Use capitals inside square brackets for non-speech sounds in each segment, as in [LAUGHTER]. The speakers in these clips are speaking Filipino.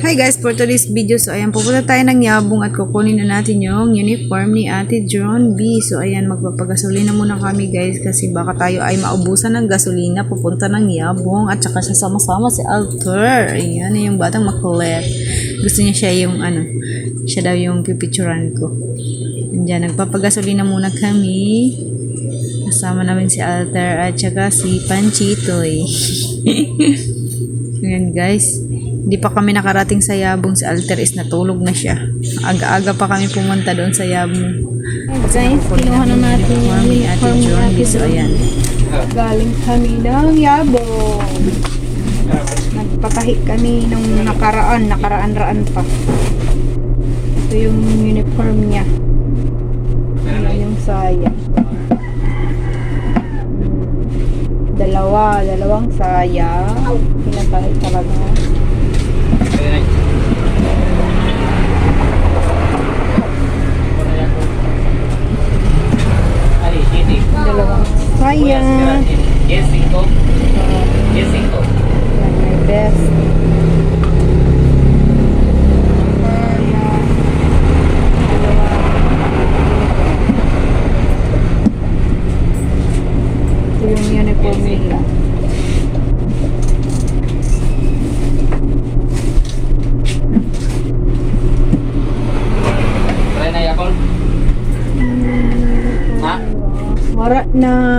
Hi guys, for today's video, so ayan, pupunta tayo ng Yabong at kukunin na natin yung uniform ni Ate John B. So ayan, magpapagasolina muna kami guys kasi baka tayo ay maubusan ng gasolina pupunta ng Yabong at saka siya sama-sama si Alter. Ayan, yung batang makulit. Gusto niya siya yung ano, siya daw yung pipicturan ko. Diyan, nagpapagasolina muna kami. Kasama namin si Alter at saka si Panchitoy. [LAUGHS] Ayan guys. Hindi pa kami nakarating sa Yabong. Si Alter is natulog na siya. Aga-aga pa kami pumunta doon sa Yabong. Guys, kinuha na natin yung uniform ni. Ate So, ayan. Galing kami ng Yabong. Nagpatahi kami nung nakaraan, nakaraan-raan pa. Ito yung uniform niya. Ayan yung saya. Dalawa, dalawang saya. Pinatahi talaga. Na.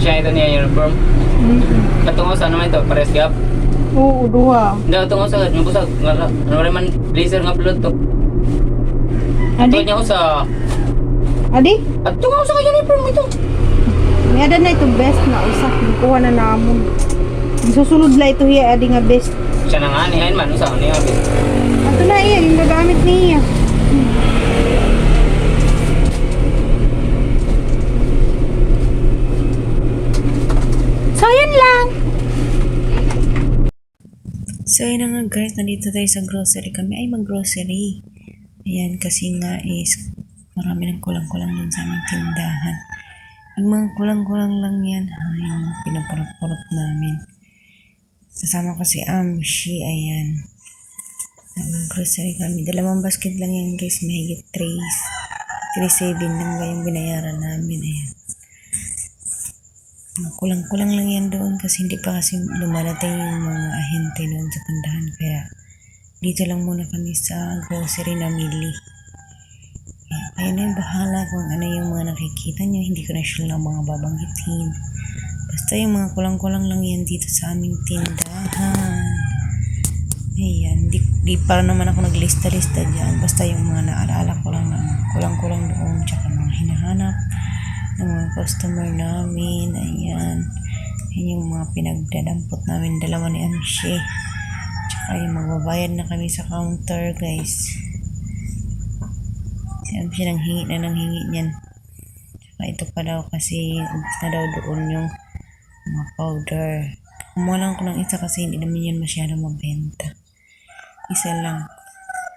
Siya ito niya uniform. Katungo sa naman ito, pares gap. Oo, duha. Hindi, tungo sa yung busag. Nga- Ano rin man, blazer nga pulot to. Ito Adi? niya ko sa... Adi? At tungo sa uniform ito. May ada na ito best na usa. Kuha na namon. Susunod la ito hiya adi nga best. Siya na nga, nihain man. Usa, niya. Ato na iya, yung gagamit niya. So, yun lang. So, yun nga guys, nandito tayo sa grocery. Kami ay mag-grocery. Ayan, kasi nga is marami ng kulang-kulang dun sa aming tindahan. Yung mga kulang-kulang lang yan, ay pinapurot-purot namin. Kasama ko si Amshi, ayan. Nag-grocery kami. Dalawang basket lang yan guys, mahigit 3 3.7 lang yung binayaran namin, ayan. Kulang-kulang lang yan doon kasi hindi pa kasi lumadating yung mga ahente doon sa tindahan. Kaya dito lang muna kami sa grocery na mili. Kaya kayo na yung bahala kung ano yung mga nakikita nyo. Hindi ko na sure lang mga babanggitin. Basta yung mga kulang-kulang lang yan dito sa aming tindahan. Ayan, di, di para naman ako naglista-lista dyan. Basta yung mga naalala ko lang kulang-kulang doon. Tsaka mga hinahanap ng mga customer namin. Ayan. Yan yung mga pinagdadampot namin. Dalawa ni Amshi. Tsaka yung magbabayad na kami sa counter, guys. Si Amshi nang hingi na nang hingi niyan. Tsaka ito pa daw kasi ubus na daw doon yung mga powder. Kumuha lang ko ng isa kasi hindi naman yan masyado mabenta. Isa lang.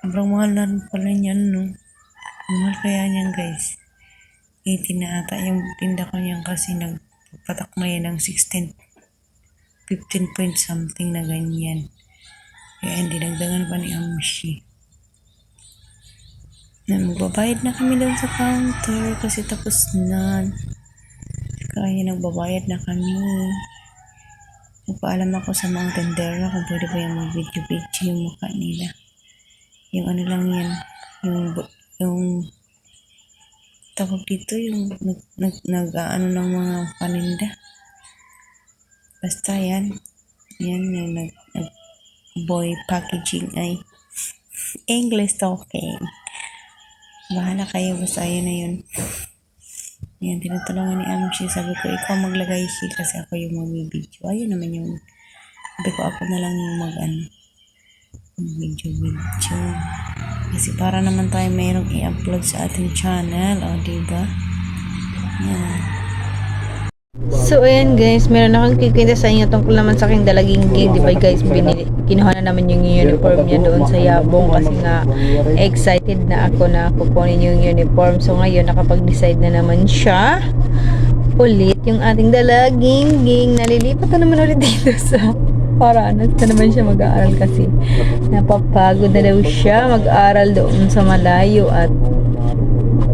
Sobrang mahal na pala niyan, no? Mahal kaya niyan, guys. 18 na ata yung tinda ko niyan kasi nagpatak na yan ng 16 15 point something na ganyan. Kaya hindi nagdagan pa ni Amshi. Na magbabayad na kami doon sa counter kasi tapos na. Kaya nagbabayad na kami. Nagpaalam ako sa mga tendera kung pwede ba yung mag-video-video yung mukha nila. Yung ano lang yan yung yung tawag dito yung nag, nag, nag ano ng mga paninda. Basta yan. Yan yung nag, nag boy packaging ay English talking. Bahala kayo basta yun na yun. Yan tinutulungan ni Amshi sabi ko ikaw maglagay siya kasi ako yung mag-video ayun naman yung sabi ko ako na lang yung mag ano video video kasi para naman tayo mayroong i-upload sa ating channel o diba yan So, ayan guys, meron akong kikwenta sa inyo tungkol naman sa aking dalaging gig. Di ba guys, binili, kinuha na naman yung uniform niya doon sa Yabong kasi nga excited na ako na kukunin yung uniform. So, ngayon nakapag-decide na naman siya. Ulit yung ating dalaging ging. Nalilipat na naman ulit dito sa Paranas na naman siya mag-aaral kasi. Napapagod na daw siya mag-aaral doon sa malayo at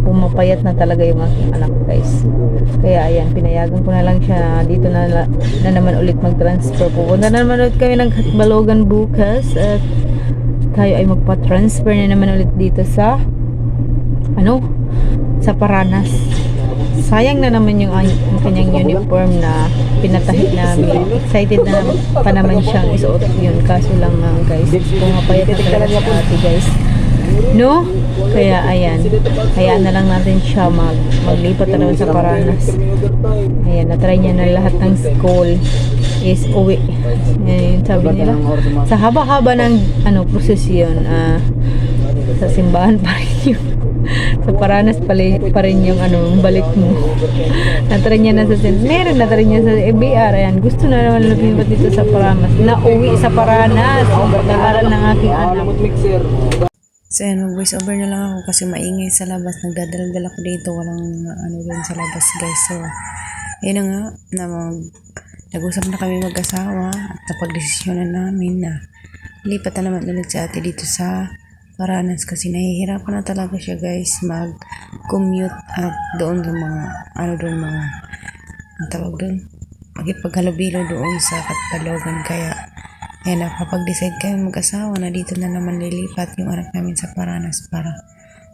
pumapayat na talaga yung aking anak guys. Kaya ayan pinayagan ko na lang siya. Na dito na, na naman ulit mag-transfer. Pupunta na naman ulit kami ng Balogan bukas at tayo ay magpa-transfer na naman ulit dito sa ano sa Paranas sayang na naman yung, yung kanyang uniform na pinatahit namin excited na pa naman siyang isuot yun kaso lang nga guys pumapayat na talaga siya ate guys No? Kaya ayan. Hayaan na lang natin siya mag maglipat na naman sa Paranas. Ayan, natry niya na lahat ng school is uwi. Ayan, yung sabi nila. Sa haba-haba ng ano prosesyon, ah sa simbahan [LAUGHS] pa rin yung sa Paranas pala, pa rin yung ano, balik mo. [LAUGHS] natry niya na sa St. Mary, natry niya sa ABR. Ayan, gusto na naman lumipat dito sa Paranas. Nauwi sa Paranas. Nag-aaral ng aking anak. So, yan, mag-voice over na lang ako kasi maingay sa labas. Nagdadala-dala ko dito. Walang ano rin sa labas, guys. So, yun na nga, na mag, nag-usap na kami mag-asawa at napag-desisyon na namin na lipat na naman ulit sa ate dito sa Paranas kasi nahihirapan na talaga siya guys mag-commute at doon sa mga ano doon mga ang tawag doon magipaghalubilo doon sa Katalogan kaya Ayan, nakapag-decide kami mag-asawa na dito na naman lilipat yung anak namin sa Paranas para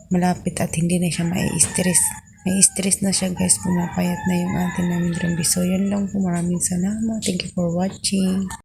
malapit at hindi na siya mai-stress. May stress na siya guys, pumapayat na yung atin namin drum. So, yun lang po. Maraming salamat. Thank you for watching.